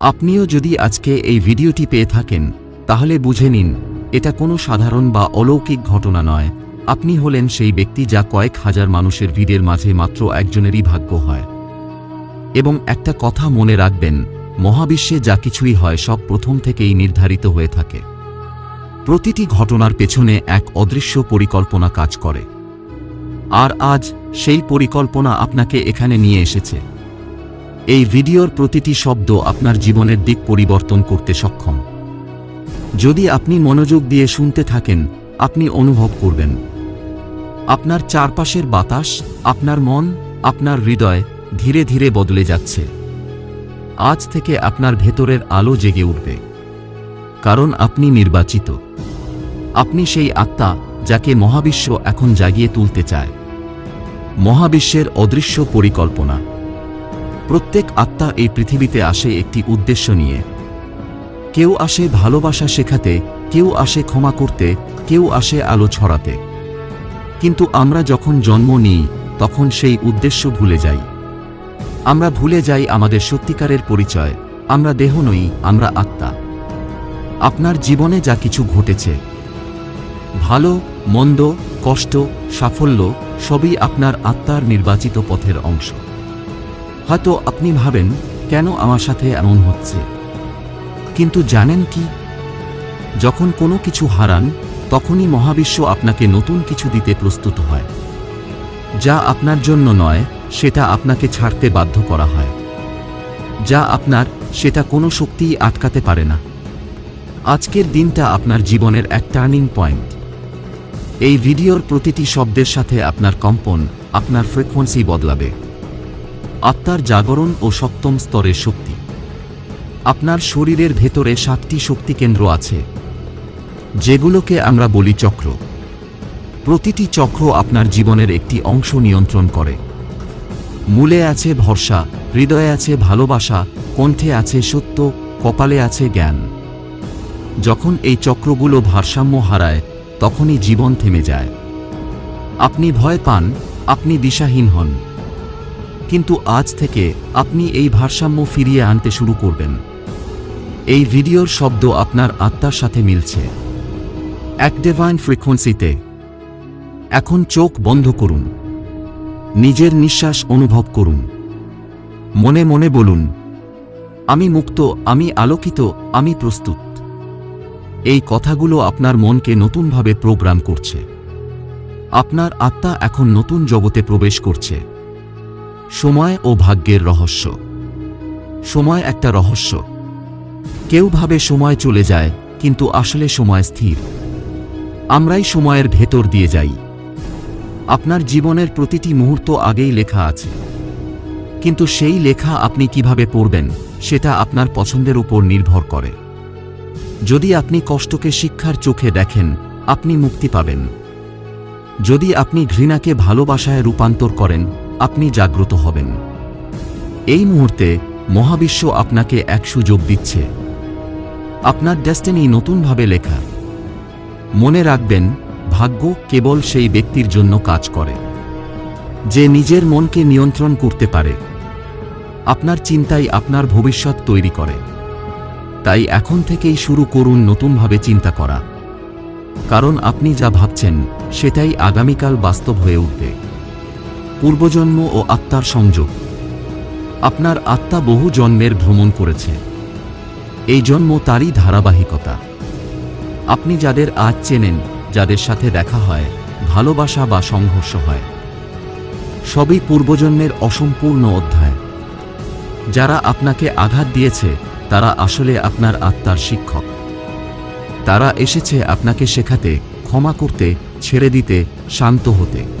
আপনিও যদি আজকে এই ভিডিওটি পেয়ে থাকেন, তাহলে বুঝে নিন, এটা কোনো সাধারণ বা অলৌকিক ঘটনা নয়। আপনি হলেন সেই ব্যক্তি যা কয়েক হাজার মানুষের ভিড়ের মাঝে মাত্র একজনেরই ভাগ্য হয়। এবং একটা কথা মনে রাখবেন, মহাবিশ্বে যা কিছুই হয় সব প্রথম থেকেই নির্ধারিত হয়ে থাকে। প্রতিটি ঘটনার পেছনে এক অদৃশ্য পরিকল্পনা কাজ করে। আর আজ সেই পরিকল্পনা আপনাকে এখানে নিয়ে এসেছে। এই ভিডিওর প্রতিটি শব্দ আপনার জীবনের দিক পরিবর্তন করতে সক্ষম। যদি আপনি মনোযোগ দিয়ে শুনতে থাকেন, আপনি অনুভব করবেন। আপনার চারপাশের বাতাস, আপনার মন, আপনার হৃদয় ধীরে ধীরে বদলে যাচ্ছে। আজ থেকে আপনার ভেতরের আলো জেগে উঠবে। কারণ আপনি নির্বাচিত। আপনি সেই আত্মা যাকে মহাবিশ্ব এখন জাগিয়ে তুলতে চায়। মহাবিশ্বের অদৃশ্য পরিকল্পনা। প্রত্যেক আত্মা এই পৃথিবীতে আসে একটি উদ্দেশ্য নিয়ে। কেউ আসে ভালোবাসা শেখাতে, কেউ আসে ক্ষমা করতে, কেউ আসে আলো ছড়াতে। কিন্তু আমরা যখন জন্ম নিই, তখন সেই উদ্দেশ্য ভুলে যাই। আমরা ভুলে যাই আমাদের সত্যিকারের পরিচয়, আমরা দেহ নই, আমরা আত্মা। আপনার জীবনে যা কিছু ঘটেছে, ভালো, মন্দ, কষ্ট, সাফল্য, সবই আপনার আত্মার নির্বাচিত পথের অংশ। হয়তো আপনি ভাবেন, কেন আমার সাথে এমন হচ্ছে? কিন্তু জানেন কি? যখন কোনো কিছু হারান, তখনই মহাবিশ্ব আপনাকে নতুন কিছু দিতে প্রস্তুত হয়। যা আপনার জন্য নয়, সেটা আপনাকে ছাড়তে বাধ্য করা হয়। যা আপনার, সেটা কোনো শক্তিই আটকাতে পারে না। আজকের দিনটা আপনার জীবনের এক টার্নিং পয়েন্ট। এই ভিডিওর প্রতিটি শব্দের সাথে আপনার কম্পন, আপনার ফ্রিকোয়েন্সি বদলাবে। আত্মার জাগরণ ও সপ্তম স্তরের শক্তি। আপনার শরীরের ভেতরে সাতটি শক্তি কেন্দ্র আছে, যেগুলোকে আমরা বলি চক্র। প্রতিটি চক্র আপনার জীবনের একটি অংশ নিয়ন্ত্রণ করে। মূলে আছে ভরসা, হৃদয়ে আছে ভালোবাসা, কণ্ঠে আছে সত্য, কপালে আছে জ্ঞান। যখন এই চক্রগুলো ভারসাম্য হারায়, তখনই জীবন থেমে যায়। আপনি ভয় পান, আপনি দিশাহীন হন। কিন্তু আজ থেকে আপনি এই ভারসাম্য ফিরিয়ে আনতে শুরু করবেন। এই ভিডিওর শব্দ আপনার আত্মার সাথে মিলছে। এক ডিভাইন ফ্রিকোয়েন্সিতে এখন চোখ বন্ধ করুন। নিজের নিঃশ্বাস অনুভব করুন। মনে মনে বলুন, আমি মুক্ত, আমি আলোকিত, আমি প্রস্তুত। এই কথাগুলো আপনার মনকে নতুনভাবে প্রোগ্রাম করছে। আপনার আত্মা এখন নতুন জগতে প্রবেশ করছে। সময় ও ভাগ্যের রহস্য। সময় একটা রহস্য। কেউ ভাবে সময় চলে যায়, কিন্তু আসলে সময় স্থির। আমরাই সময়ের ভেতর দিয়ে যাই। আপনার জীবনের প্রতিটি মুহূর্ত আগেই লেখা আছে। কিন্তু সেই লেখা আপনি কীভাবে পড়বেন, সেটা আপনার পছন্দের উপর নির্ভর করে। যদি আপনি কষ্টকে শিক্ষার চোখে দেখেন, আপনি মুক্তি পাবেন। যদি আপনি ঘৃণাকে ভালোবাসায় রূপান্তর করেন আপনি জাগ্রত হবেন। এই মুহূর্তে মহাবিশ্ব আপনাকে এক সুযোগ দিচ্ছে। আপনার ডেস্টিনি নতুনভাবে লেখা। মনে রাখবেন, ভাগ্য কেবল সেই ব্যক্তির জন্য কাজ করে, যে নিজের মনকে নিয়ন্ত্রণ করতে পারে। আপনার চিন্তাই আপনার ভবিষ্যৎ তৈরি করে। তাই এখন থেকেই শুরু করুন নতুনভাবে চিন্তা করা। কারণ আপনি যা ভাবছেন, সেটাই আগামীকাল বাস্তব হয়ে উঠবে। পূর্বজন্ম ও আত্মার সংযোগ। আপনার আত্মা বহু জন্মের ভ্রমণ করেছে। এই জন্ম তারই ধারাবাহিকতা। আপনি যাদের আজ চেনেন, যাদের সাথে দেখা হয়, ভালোবাসা বা সংঘর্ষ হয়, সবই পূর্বজন্মের অসম্পূর্ণ অধ্যায়। যারা আপনাকে আঘাত দিয়েছে, তারা আসলে আপনার আত্মার শিক্ষক। তারা এসেছে আপনাকে শেখাতে, ক্ষমা করতে, ছেড়ে দিতে, শান্ত হতে।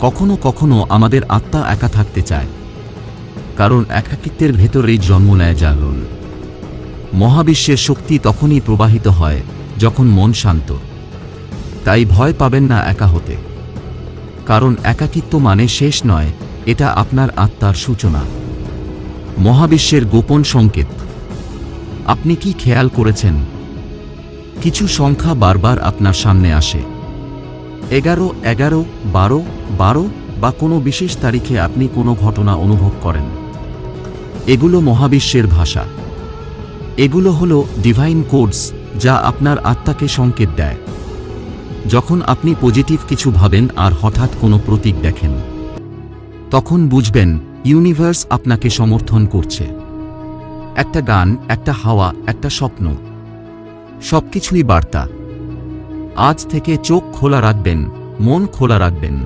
কখনো কখনো আমাদের আত্মা একা থাকতে চায়, কারণ একাকিত্বের ভেতরেই জন্ম নেয় জাগরণ। মহাবিশ্বের শক্তি তখনই প্রবাহিত হয় যখন মন শান্ত। তাই ভয় পাবেন না একা হতে। কারণ একাকিত্ব মানে শেষ নয়, এটা আপনার আত্মার সূচনা। মহাবিশ্বের গোপন সংকেত। আপনি কি খেয়াল করেছেন? কিছু সংখ্যা বারবার আপনার সামনে আসে। এগারো এগারো, বারো বারো বা কোনো বিশেষ তারিখে আপনি কোনো ঘটনা অনুভব করেন। এগুলো মহাবিশ্বের ভাষা। এগুলো হলো ডিভাইন কোডস যা আপনার আত্মাকে সংকেত দেয়। যখন আপনি পজিটিভ কিছু ভাবেন আর হঠাৎ কোনো প্রতীক দেখেন, তখন বুঝবেন ইউনিভার্স আপনাকে সমর্থন করছে। একটা গান, একটা হাওয়া, একটা স্বপ্ন, সবকিছুই বার্তা। আজ থেকে চোখ খোলা রাখবেন, মন খোলা রাখবেন।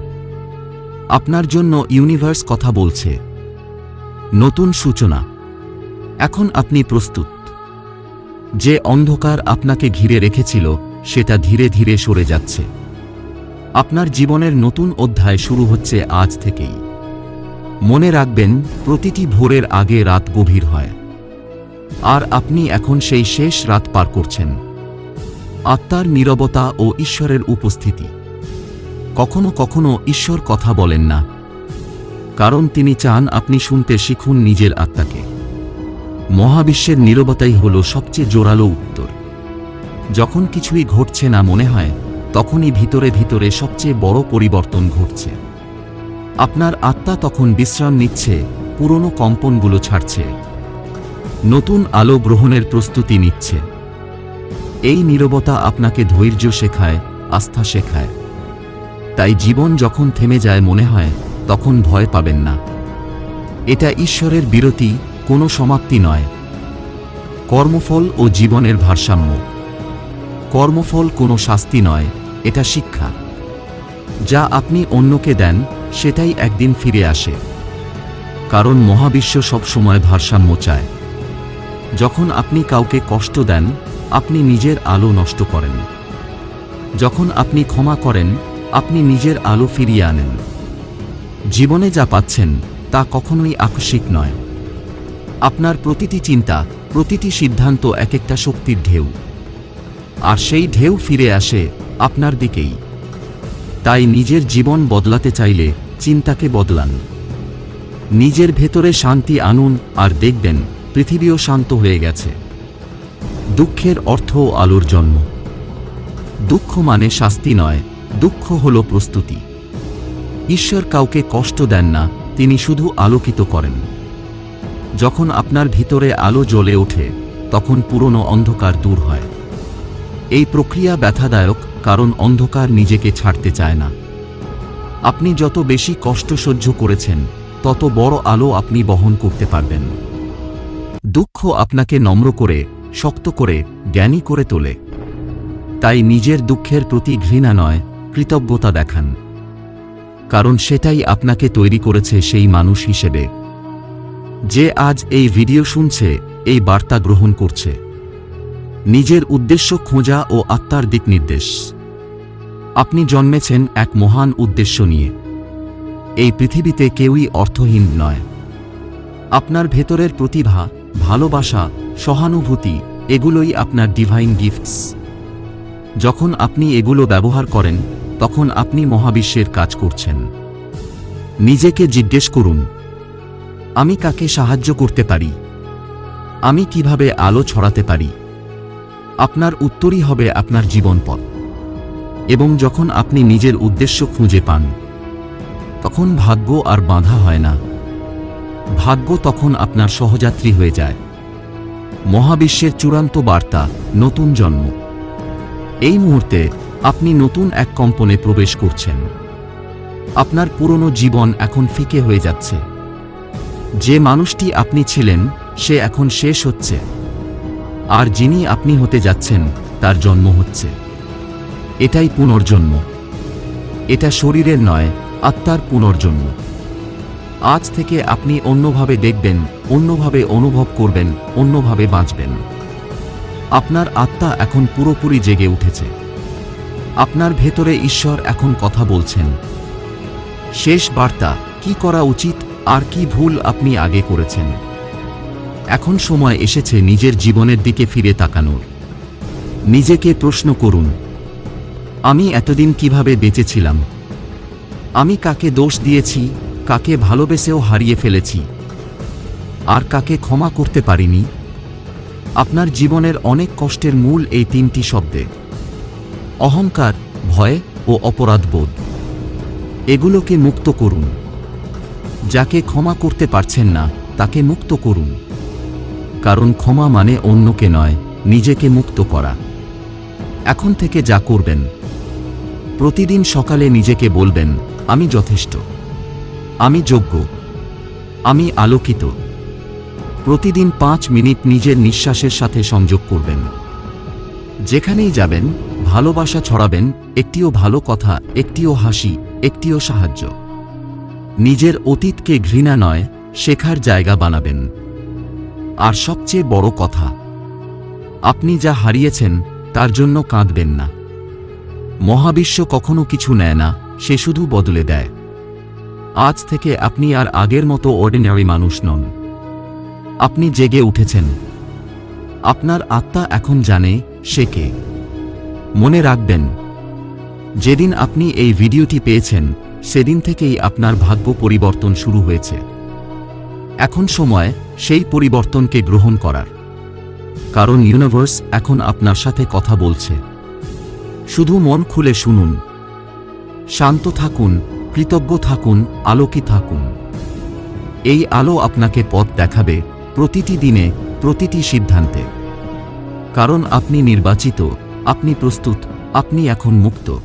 আপনার জন্য ইউনিভার্স কথা বলছে। নতুন সূচনা। এখন আপনি প্রস্তুত। যে অন্ধকার আপনাকে ঘিরে রেখেছিল, সেটা ধীরে ধীরে সরে যাচ্ছে। আপনার জীবনের নতুন অধ্যায় শুরু হচ্ছে আজ থেকেই। মনে রাখবেন, প্রতিটি ভোরের আগে রাত গভীর হয়। আর আপনি এখন সেই শেষ রাত পার করছেন। আত্মার নীরবতা ও ঈশ্বরের উপস্থিতি। কখনো কখনো ঈশ্বর কথা বলেন না, কারণ তিনি চান আপনি শুনতে শিখুন নিজের আত্মাকে। মহাবিশ্বের নীরবতাই হল সবচেয়ে জোরালো উত্তর। যখন কিছুই ঘটছে না মনে হয়, তখনই ভিতরে ভিতরে সবচেয়ে বড় পরিবর্তন ঘটছে। আপনার আত্মা তখন বিশ্রাম নিচ্ছে, পুরনো কম্পনগুলো ছাড়ছে, নতুন আলো গ্রহণের প্রস্তুতি নিচ্ছে। এই নীরবতা আপনাকে ধৈর্য শেখায়, আস্থা শেখায়। তাই জীবন যখন থেমে যায় মনে হয়, তখন ভয় পাবেন না। এটা ঈশ্বরের বিরতি, কোনো সমাপ্তি নয়। কর্মফল ও জীবনের ভারসাম্য। কর্মফল কোনো শাস্তি নয়, এটা শিক্ষা। যা আপনি অন্যকে দেন, সেটাই একদিন ফিরে আসে। কারণ মহাবিশ্ব সবসময় ভারসাম্য চায়। যখন আপনি কাউকে কষ্ট দেন আপনি নিজের আলো নষ্ট করেন। যখন আপনি ক্ষমা করেন, আপনি নিজের আলো ফিরিয়ে আনেন। জীবনে যা পাচ্ছেন, তা কখনোই আকস্মিক নয়। আপনার প্রতিটি চিন্তা, প্রতিটি সিদ্ধান্ত এক একটা শক্তির ঢেউ। আর সেই ঢেউ ফিরে আসে আপনার দিকেই। তাই নিজের জীবন বদলাতে চাইলে চিন্তাকে বদলান। নিজের ভেতরে শান্তি আনুন আর দেখবেন পৃথিবীও শান্ত হয়ে গেছে। দুঃখের অর্থ আলোর জন্ম। দুঃখ মানে শাস্তি নয়, দুঃখ হল প্রস্তুতি। ঈশ্বর কাউকে কষ্ট দেন না, তিনি শুধু আলোকিত করেন। যখন আপনার ভিতরে আলো জ্বলে ওঠে, তখন পুরনো অন্ধকার দূর হয়। এই প্রক্রিয়া ব্যথাদায়ক, কারণ অন্ধকার নিজেকে ছাড়তে চায় না। আপনি যত বেশি কষ্ট সহ্য করেছেন, তত বড় আলো আপনি বহন করতে পারবেন। দুঃখ আপনাকে নম্র করে শক্ত করে, জ্ঞানী করে তোলে। তাই নিজের দুঃখের প্রতি ঘৃণা নয়, কৃতজ্ঞতা দেখান। কারণ সেটাই আপনাকে তৈরি করেছে সেই মানুষ হিসেবে। যে আজ এই ভিডিও শুনছে, এই বার্তা গ্রহণ করছে। নিজের উদ্দেশ্য খোঁজা ও আত্মার দিক নির্দেশ আপনি জন্মেছেন এক মহান উদ্দেশ্য নিয়ে। এই পৃথিবীতে কেউই অর্থহীন নয়। আপনার ভেতরের প্রতিভা ভালোবাসা, সহানুভূতি, এগুলোই আপনার ডিভাইন গিফটস যখন আপনি এগুলো ব্যবহার করেন, তখন আপনি মহাবিশ্বের কাজ করছেন। নিজেকে জিজ্ঞেস করুন, আমি কাকে সাহায্য করতে পারি? আমি কীভাবে আলো ছড়াতে পারি? আপনার উত্তরই হবে আপনার জীবনপথ। এবং যখন আপনি নিজের উদ্দেশ্য খুঁজে পান, তখন ভাগ্য আর বাঁধা হয় না। ভাগ্য তখন আপনার সহযাত্রী হয়ে যায়। মহাবিশ্বের চূড়ান্ত বার্তা, নতুন জন্ম। এই মুহূর্তে আপনি নতুন এক কম্পনে প্রবেশ করছেন। আপনার পুরনো জীবন এখন ফিকে হয়ে যাচ্ছে। যে মানুষটি আপনি ছিলেন, সে এখন শেষ হচ্ছে। আর যিনি আপনি হতে যাচ্ছেন, তার জন্ম হচ্ছে। এটাই পুনর্জন্ম। এটা শরীরের নয়, আত্মার পুনর্জন্ম। আজ থেকে আপনি অন্যভাবে দেখবেন, অন্যভাবে অনুভব করবেন, অন্যভাবে বাঁচবেন। আপনার আত্মা এখন পুরোপুরি জেগে উঠেছে। আপনার ভেতরে ঈশ্বর এখন কথা বলছেন। শেষ বার্তা, কি করা উচিত আর কি ভুল আপনি আগে করেছেন? এখন সময় এসেছে নিজের জীবনের দিকে ফিরে তাকানোর। নিজেকে প্রশ্ন করুন, আমি এতদিন কীভাবে বেঁচেছিলাম আমি কাকে দোষ দিয়েছি? কাকে ভালোবেসেও হারিয়ে ফেলেছি। আর কাকে ক্ষমা করতে পারিনি। আপনার জীবনের অনেক কষ্টের মূল এই তিনটি শব্দে। অহংকার, ভয় ও অপরাধবোধ এগুলোকে মুক্ত করুন। যাকে ক্ষমা করতে পারছেন না, তাকে মুক্ত করুন। কারণ ক্ষমা মানে অন্যকে নয়, নিজেকে মুক্ত করা। এখন থেকে যা করবেন। প্রতিদিন সকালে নিজেকে বলবেন, আমি যথেষ্ট। আমি যোগ্য। আমি আলোকিত। প্রতিদিন পাঁচ মিনিট নিজের নিঃশ্বাসের সাথে সংযোগ করবেন। যেখানেই যাবেন, ভালোবাসা ছড়াবেন, একটিও ভালো কথা, একটিও হাসি, একটিও সাহায্য। নিজের অতীতকে ঘৃণা নয়, শেখার জায়গা বানাবেন। আর সবচেয়ে বড় কথা, আপনি যা হারিয়েছেন, তার জন্য কাঁদবেন না। মহাবিশ্ব কখনো কিছু নেয় না, সে শুধু বদলে দেয়। আজ থেকে আপনি আর আগের মতো অর্ডিনারি মানুষ নন। আপনি জেগে উঠেছেন। আপনার আত্মা এখন জানে সে কে। মনে রাখবেন, যেদিন আপনি এই ভিডিওটি পেয়েছেন, সেদিন থেকেই আপনার ভাগ্য পরিবর্তন শুরু হয়েছে। এখন সময় সেই পরিবর্তনকে গ্রহণ করার। কারণ ইউনিভার্স এখন আপনার সাথে কথা বলছে। শুধু মন খুলে শুনুন। শান্ত থাকুন। কৃতজ্ঞ থাকুন, আলোকে থাকুন। এই আলো আপনাকে পথ দেখাবে প্রতিটি দিনে, প্রতিটি সিদ্ধান্তে। কারণ আপনি নির্বাচিত, আপনি প্রস্তুত, আপনি এখন মুক্ত।